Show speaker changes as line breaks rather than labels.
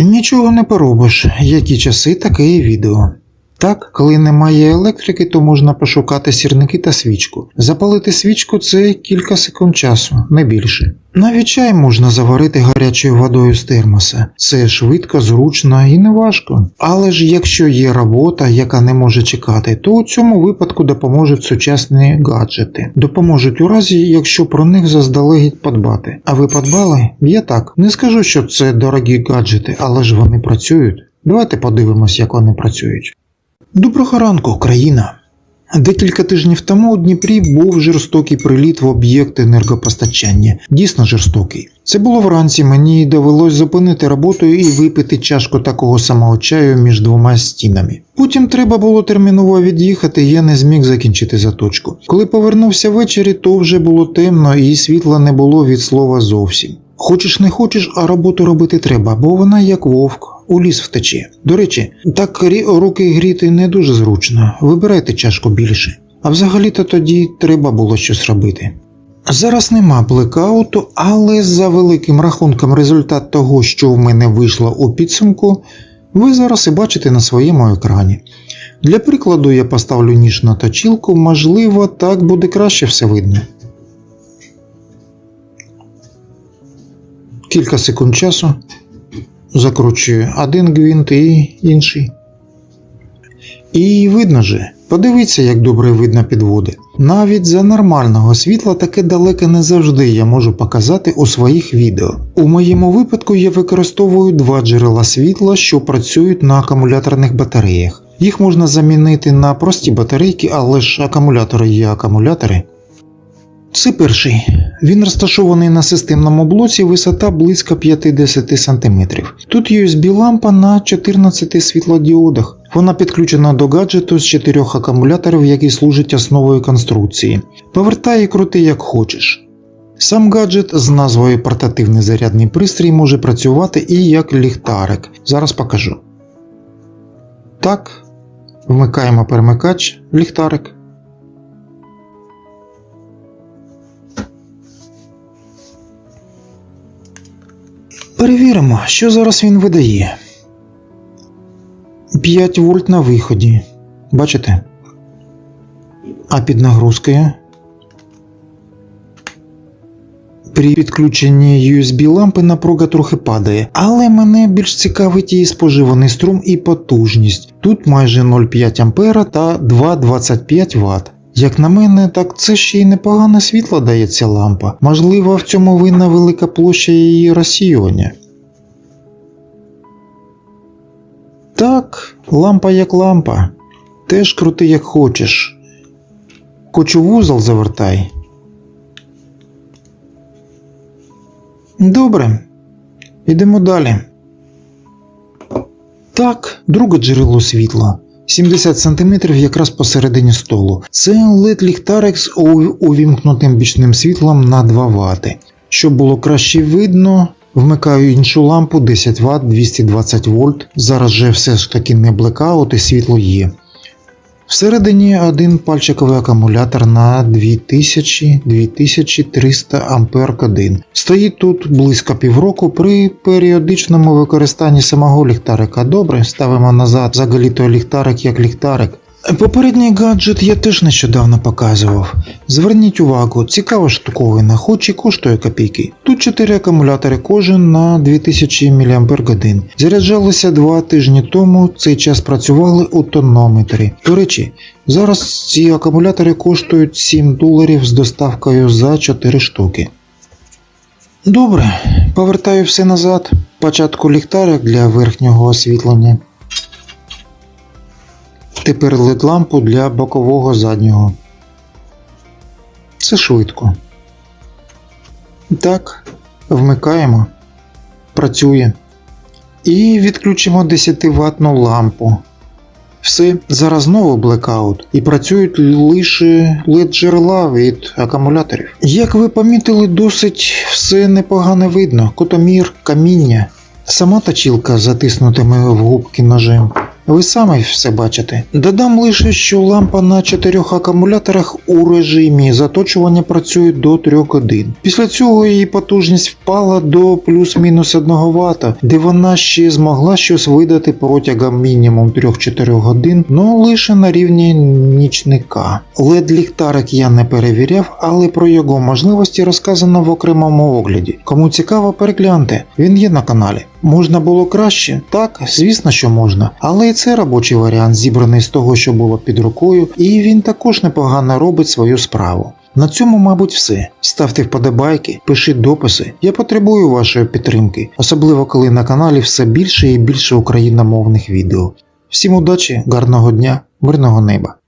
Нічого не поробиш, які часи, таке і відео. Так, коли немає електрики, то можна пошукати сірники та свічку. Запалити свічку це кілька секунд часу, не більше. Навіть чай можна заварити гарячою водою з термоса. Це швидко, зручно і не важко. Але ж якщо є робота, яка не може чекати, то у цьому випадку допоможуть сучасні гаджети. Допоможуть у разі, якщо про них заздалегідь подбати. А ви подбали? Я так. Не скажу, що це дорогі гаджети, але ж вони працюють. Давайте подивимось, як вони працюють. Доброго ранку, Україна! Декілька тижнів тому у Дніпрі був жорстокий приліт в об'єкт енергопостачання. Дійсно жорстокий. Це було вранці, мені довелось зупинити роботу і випити чашку такого самого чаю між двома стінами. Потім треба було терміново від'їхати, я не зміг закінчити заточку. Коли повернувся ввечері, то вже було темно і світла не було від слова зовсім. Хочеш не хочеш, а роботу робити треба, бо вона як вовк. У ліс втече. До речі, так руки гріти не дуже зручно. Вибирайте чашку більше. А взагалі-то тоді треба було щось робити. Зараз нема блекауту, але за великим рахунком результат того, що в мене вийшло у підсумку, ви зараз і бачите на своєму екрані. Для прикладу я поставлю ніж на точілку, можливо, так буде краще все видно. Кілька секунд часу. Закручую один гвинт і інший. І видно же, подивіться, як добре видно підводи. Навіть за нормального світла таке далеке не завжди я можу показати у своїх відео. У моєму випадку я використовую два джерела світла, що працюють на акумуляторних батареях. Їх можна замінити на прості батарейки, але ж акумулятори є акумулятори. Це перший. Він розташований на системному блоці, висота близько 50 см. Тут USB лампа на 14 світлодіодах. Вона підключена до гаджету з чотирьох акумуляторів, які служать основою конструкції. Повертай і крути як хочеш. Сам гаджет з назвою портативний зарядний пристрій може працювати і як ліхтарик. Зараз покажу. Так, вмикаємо перемикач, ліхтарик. Перевіримо, що зараз він видає. 5 вольт на виході. Бачите? А під нагрузкою. При підключенні USB лампи напруга трохи падає, але мене більш цікавить її споживаний струм і потужність. Тут майже 0,5 А та 2,25 Вт. Як на мене, так це ще й непогане світло дає ця лампа. Можливо, в цьому винна велика площа її розсіювання. Так, лампа як лампа. Теж крути як хочеш. Хочу вузол завертай. Добре. Ідемо далі. Так, друге джерело світла. 70 см якраз посередині столу. Це LED ліхтарик з увімкнутим бічним світлом на 2 Вт. Щоб було краще видно, вмикаю іншу лампу 10 Вт 220 вольт. Зараз же все ж таки не блекаут і світло є. Всередині один пальчиковий акумулятор на 2000-2300 ампер годин. Стоїть тут близько півроку при періодичному використанні самого ліхтарика. Добре, ставимо назад взагалі той ліхтарик як ліхтарик. Попередній гаджет я теж нещодавно показував. Зверніть увагу, цікава штуковина, хоч і коштує копійки. Тут 4 акумулятори кожен на 2000 мАч. Заряджалися 2 тижні тому, цей час працювали у тонометрі. До речі, зараз ці акумулятори коштують 7 доларів з доставкою за 4 штуки. Добре, повертаю все назад. Спочатку ліхтарик для верхнього освітлення. Тепер LED лампу для бокового заднього. Це швидко. Так, вмикаємо. Працює. І відключимо 10 ваттну лампу. Все, зараз знову блекаут і працюють лише LED джерела від акумуляторів. Як ви помітили, досить все непогано видно. Котомір, каміння. Сама точілка з затиснутими в губки ножем. Ви самі все бачите. Додам лише, що лампа на чотирьох акумуляторах у режимі заточування працює до 3 годин. Після цього її потужність впала до плюс-мінус 1 Вт, де вона ще змогла щось видати протягом мінімум 3-4 годин, но лише на рівні нічника. led ліхтарик я не перевіряв, але про його можливості розказано в окремому огляді. Кому цікаво, перегляньте, він є на каналі. Можна було краще? Так, звісно, що можна. Але і це робочий варіант, зібраний з того, що було під рукою, і він також непогано робить свою справу. На цьому, мабуть, все. Ставте вподобайки, пишіть дописи. Я потребую вашої підтримки, особливо коли на каналі все більше і більше україномовних відео. Всім удачі, гарного дня, мирного неба!